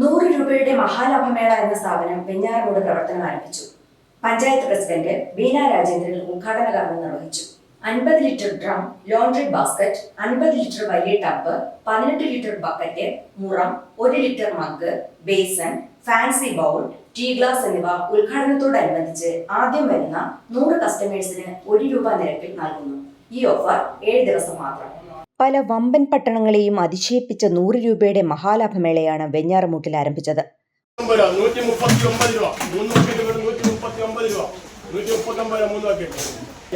നൂറ് രൂപയുടെ മഹാലാഭമേള എന്ന സ്ഥാപനം വെഞ്ഞാറമൂട് പ്രവർത്തനം ആരംഭിച്ചു. പഞ്ചായത്ത് പ്രസിഡന്റ് ബീന രാജേന്ദ്രൻ ഉദ്ഘാടന കർമ്മം നിർവഹിച്ചു. അൻപത് ലിറ്റർ ഡ്രം ലോണ്ടറി ബാസ്ക്കറ്റ് അൻപത് ലിറ്റർ വലിയ ടബ് പതിനെട്ട് ലിറ്റർ ബക്കറ്റ് മുറം ഒരു litre mug basin fancy bowl tea glass എന്നിവ ഉദ്ഘാടനത്തോടനുബന്ധിച്ച് ആദ്യം വരുന്ന നൂറ് കസ്റ്റമേഴ്സിന് ഒരു രൂപ നിരക്കിൽ നൽകുന്നു. ഈ ഓഫർ ഏഴ് ദിവസം മാത്രം. പല വമ്പൻ പട്ടണങ്ങളെയും അതിശയിപ്പിച്ച നൂറ് രൂപയുടെ മഹാലാഭമേളയാണ് വെഞ്ഞാറമൂട്ടിൽ ആരംഭിച്ചത്. ഒമ്പത് രൂപ ഒമ്പത് രൂപ ഒമ്പത് രൂപ ഒമ്പത് രൂപ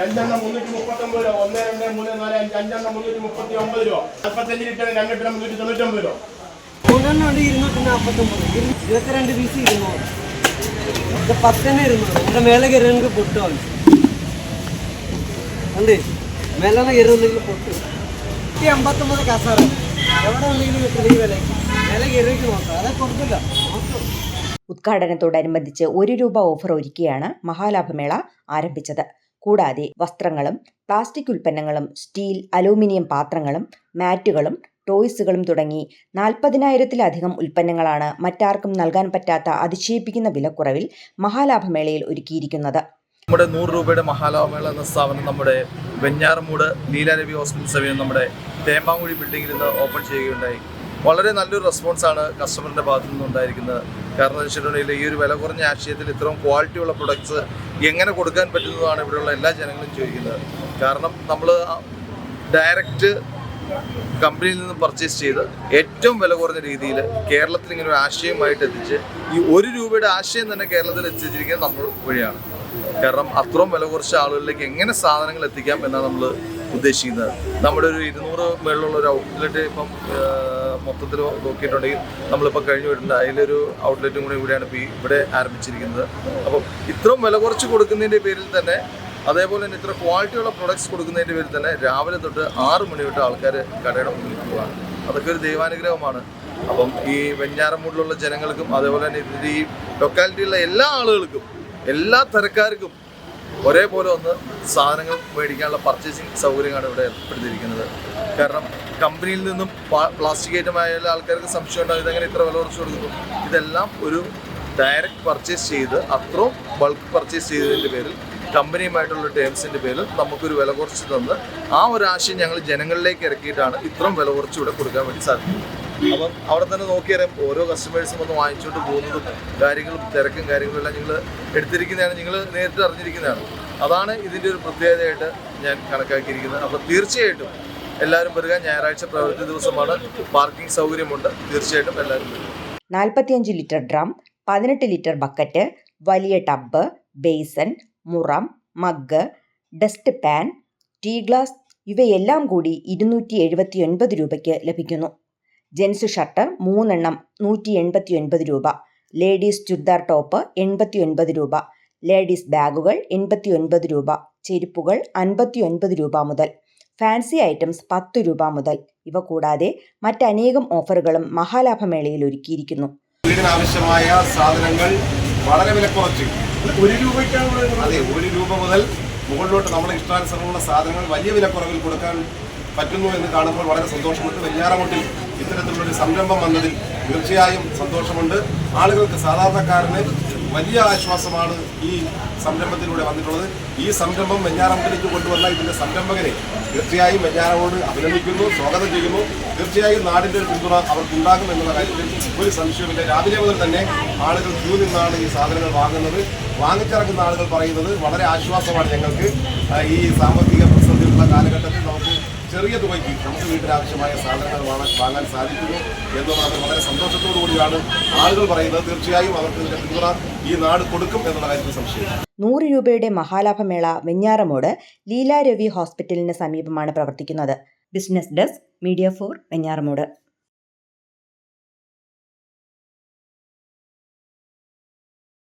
അഞ്ചെണ്ണം മുന്നൂറ്റി മുപ്പത്തി ഒമ്പത് രൂപ ഒന്ന് രണ്ട് മൂന്ന് നാല് അഞ്ച് അഞ്ചെണ്ണം മുന്നൂറ്റി മുപ്പത്തി ഒമ്പത് രൂപ. നാൽപ്പത്തഞ്ച് ലിറ്റർ രണ്ട് ലിറ്റർ മുന്നൂറ്റി തൊണ്ണൂറ്റൊമ്പത് രൂപ. മൂന്നെണ്ണം ഉണ്ട് ഇരുന്നൂറ്റി നാൽപ്പത്തൊമ്പത് ഇരുപത്തിരണ്ട് പീസ് ഇരുന്നൂറ്. ഇത് പത്തന്നെ ഇരുന്നൂറ്. ഇവിടെ മേലെ കയറുന്നെങ്കിൽ പൊട്ട് വാങ്ങിച്ചു അല്ലേ മേലെ കയറുന്നെങ്കിൽ പൊട്ട്. നൂറ്റി അമ്പത്തൊമ്പത് കസാറ എവിടെ ഉണ്ടെങ്കിലും ഈ വിലയ്ക്ക്. നോക്കാം. അതെ കൊടുക്കില്ല നോക്കാം. ഉദ്ഘാടനത്തോടനുബന്ധിച്ച് ഒരു രൂപ ഓഫർ ഒരുക്കിയാണ് മഹാലാഭമേള ആരംഭിച്ചത്. കൂടാതെ വസ്ത്രങ്ങളും പ്ലാസ്റ്റിക് ഉൽപ്പന്നങ്ങളും സ്റ്റീൽ അലൂമിനിയം പാത്രങ്ങളും മാറ്റുകളും ടോയ്സുകളും തുടങ്ങി നാൽപ്പതിനായിരത്തിലധികം ഉൽപ്പന്നങ്ങളാണ് മറ്റാർക്കും നൽകാൻ പറ്റാത്ത അതിശയിപ്പിക്കുന്ന വിലക്കുറവിൽ മഹാലാഭമേളയിൽ ഒരുക്കിയിരിക്കുന്നത്. നമ്മുടെ നൂറ് രൂപയുടെ മഹാലാഭമേള എന്ന സ്ഥാപനം നമ്മുടെ വെഞ്ഞാറമൂട് ലീലാരവി ഹോസ്പിറ്റൽ സമയം നമ്മുടെ തേമ്പാങ്കുഴി ബിൽഡിങ്ങിൽ നിന്ന് ഓപ്പൺ ചെയ്യുകയുണ്ടായി. വളരെ നല്ലൊരു റെസ്പോൺസാണ് കസ്റ്റമറിന്റെ ഭാഗത്തു നിന്നുണ്ടായിരിക്കുന്നത് കാരണം എന്ന് വെച്ചിട്ടുണ്ടെങ്കിൽ ഈ ഒരു വില കുറഞ്ഞ ആശയത്തിൽ ഇത്രയും ക്വാളിറ്റിയുള്ള പ്രൊഡക്ട്സ് എങ്ങനെ കൊടുക്കാൻ പറ്റുന്നതാണ് ഇവിടെയുള്ള എല്ലാ ജനങ്ങളും ചോദിക്കുന്നത്. കാരണം നമ്മൾ ഡയറക്റ്റ് കമ്പനിയിൽ നിന്ന് പർച്ചേസ് ചെയ്ത് ഏറ്റവും വില കുറഞ്ഞ രീതിയിൽ കേരളത്തിൽ ഇങ്ങനെ ഒരു ആശയമായിട്ട് എത്തിച്ച് ഈ ഒരു രൂപയുടെ ആശയം തന്നെ കേരളത്തിൽ എത്തിച്ചിരിക്കുന്നത് നമ്മൾ വഴിയാണ്. കാരണം അത്രയും വില കുറച്ച് ആളുകളിലേക്ക് എങ്ങനെ സാധനങ്ങൾ എത്തിക്കാം എന്നാണ് നമ്മൾ ഉദ്ദേശിക്കുന്നത്. നമ്മുടെ ഒരു ഇരുന്നൂറ് മേളിലുള്ള ഒരു ഔട്ട്ലെറ്റ് ഇപ്പം മൊത്തത്തിൽ നോക്കിയിട്ടുണ്ടെങ്കിൽ നമ്മളിപ്പോൾ കഴിഞ്ഞു വരുന്നുണ്ട് അതിലൊരു ഔട്ട്ലെറ്റും കൂടി ഇവിടെയാണ് ഇപ്പോൾ ഇവിടെ ആരംഭിച്ചിരിക്കുന്നത്. അപ്പം ഇത്രയും വില കുറച്ച് കൊടുക്കുന്നതിന്റെ പേരിൽ തന്നെ അതേപോലെ തന്നെ ഇത്ര ക്വാളിറ്റിയുള്ള പ്രൊഡക്ട്സ് കൊടുക്കുന്നതിന്റെ പേരിൽ തന്നെ രാവിലെ തൊട്ട് ആറ് മണി തൊട്ട് ആൾക്കാർ കടയുടെ മുന്നിൽ പോവുകയാണ് അതൊക്കെ ഒരു ദൈവാനുഗ്രഹമാണ്. അപ്പം ഈ വെഞ്ഞാറമൂടിലുള്ള ജനങ്ങൾക്കും അതേപോലെ തന്നെ ഇതിന്റെ ഈ ലൊക്കാലിറ്റിയിലുള്ള എല്ലാ ആളുകൾക്കും എല്ലാ തരക്കാർക്കും ഒരേപോലെ ഒന്ന് സാധനങ്ങൾ മേടിക്കാനുള്ള പർച്ചേസിങ് സൗകര്യമാണ് ഇവിടെ ഏർപ്പെടുത്തിയിരിക്കുന്നത്. കാരണം കമ്പനിയിൽ നിന്നും പ്ലാസ്റ്റിക് ഐറ്റം ആയാലും ആൾക്കാർക്ക് സംശയം ഉണ്ടാകും ഇതെങ്ങനെ ഇത്ര വില കുറച്ച് കൊടുക്കുന്നു. ഇതെല്ലാം ഒരു ഡയറക്റ്റ് പർച്ചേസ് ചെയ്ത് അത്രയും ബൾക്ക് പർച്ചേസ് ചെയ്തതിന്റെ പേരിൽ കമ്പനിയുമായിട്ടുള്ള ടേംസിന്റെ പേരിൽ നമുക്കൊരു വില കുറച്ച് തന്ന് ആ ഒരു ആശയം ഞങ്ങൾ ജനങ്ങളിലേക്ക് ഇറക്കിയിട്ടാണ് ഇത്രയും വില കുറച്ച് ഇവിടെ കൊടുക്കാൻ വേണ്ടി സാധിക്കുന്നത്. അപ്പം അവിടെ തന്നെ നോക്കിയറിയാം ഓരോ കസ്റ്റമേഴ്സും വന്ന് വാങ്ങിച്ചുകൊണ്ട് പോകുന്നതും കാര്യങ്ങളും തിരക്കും കാര്യങ്ങളും എല്ലാം നിങ്ങൾ എടുത്തിരിക്കുന്നതാണ് നിങ്ങൾ നേരിട്ട് അറിഞ്ഞിരിക്കുന്നതാണ്. അതാണ് ഇതിന്റെ ഒരു പ്രത്യേകതയായിട്ട് ഞാൻ കണക്കാക്കിയിരിക്കുന്നത്. അപ്പോൾ തീർച്ചയായിട്ടും എല്ലാവരും വരിക. ഞായറാഴ്ച പ്രവൃത്തി ദിവസമാണ്. പാർക്കിംഗ് സൗകര്യമുണ്ട്. തീർച്ചയായിട്ടും എല്ലാവരും വരിക. നാൽപ്പത്തിയഞ്ച് ലിറ്റർ ഡ്രം പതിനെട്ട് ലിറ്റർ ബക്കറ്റ് വലിയ ടബ്ബ് ബേസൺ മുറം mug dust pan tea glass ഇവയെല്ലാം കൂടി ഇരുന്നൂറ്റി എഴുപത്തി ഒൻപത് രൂപയ്ക്ക് ലഭിക്കുന്നു. ജെൻസ് ഷർട്ട് മൂന്നെണ്ണം നൂറ്റി എൺപത്തി ഒൻപത് രൂപ. ലേഡീസ് ചുരിദാർ ടോപ്പ് എൺപത്തി ഒൻപത് രൂപ. ലേഡീസ് ബാഗുകൾ എൺപത്തി ഒൻപത് രൂപ. ചെരുപ്പുകൾ അൻപത്തി ഒൻപത് രൂപ മുതൽ. ഫാൻസി ഐറ്റംസ് പത്ത് രൂപ മുതൽ. ഇവ കൂടാതെ മറ്റനേകം ഓഫറുകളും മഹാലാഭമേളയിൽ ഒരുക്കിയിരിക്കുന്നു. വീടിനാവശ്യമായ സാധനങ്ങൾ വളരെ വിലക്കുറച്ച്. ഒരു രൂപയ്ക്കാണ് അതെ ഒരു രൂപ മുതൽ മുകളിലോട്ട് നമ്മുടെ ഇഷ്ടാനുസരണമുള്ള സാധനങ്ങൾ വലിയ വിലക്കുറവിൽ കൊടുക്കാൻ പറ്റുന്നു എന്ന് കാണുമ്പോൾ വളരെ സന്തോഷമുണ്ട്. വെഞ്ഞാറമുട്ടിൽ ഇത്തരത്തിലുള്ളൊരു സംരംഭം വന്നതിൽ തീർച്ചയായും സന്തോഷമുണ്ട്. ആളുകൾക്ക് സാധാരണക്കാരന് വലിയ ആശ്വാസമാണ് ഈ സംരംഭത്തിലൂടെ വന്നിട്ടുള്ളത്. ഈ സംരംഭം വെഞ്ഞാറമ്പലത്തിലേക്ക് കൊണ്ടുവന്ന ഇതിന്റെ സംരംഭകരെ തീർച്ചയായും വെഞ്ഞാറമോട് അഭിനന്ദിക്കുന്നു സ്വാഗതം ചെയ്യുന്നു. തീർച്ചയായും നാടിന്റെ ഒരു പിന്തുണ അവർക്കുണ്ടാകും എന്നുള്ള കാര്യത്തിൽ ഒരു സംശയമില്ല രാവിലെ മുതൽ തന്നെ ആളുകൾ ക്യൂ നിന്നാണ് ഈ സാധനങ്ങൾ വാങ്ങുന്നത്. വാങ്ങിച്ചിറങ്ങുന്ന ആളുകൾ പറയുന്നത് വളരെ ആശ്വാസമാണ് ഞങ്ങൾക്ക്. ഈ സാമ്പത്തിക പ്രതിസന്ധിയുള്ള കാലഘട്ടത്തിൽ നമുക്ക് ചെറിയ തുകയ്ക്ക് നമുക്ക് വീട്ടിലാവശ്യമായ സാധനങ്ങൾ വാങ്ങാൻ സാധിക്കുന്നു എന്നുള്ളത് വളരെ സന്തോഷത്തോടു കൂടിയാണ് ആളുകൾ പറയുന്നത്. തീർച്ചയായും അവർക്ക് ഇതിന്റെ പിന്തുണ ഈ നാട് കൊടുക്കും എന്നുള്ള കാര്യത്തിൽ സംശയം. നൂറ് രൂപയുടെ മഹാലാഭമേള വെഞ്ഞാറമോട് ലീലാരവി ഹോസ്പിറ്റലിന് സമീപമാണ് പ്രവർത്തിക്കുന്നത്. Business desk media for Venjaramoodu.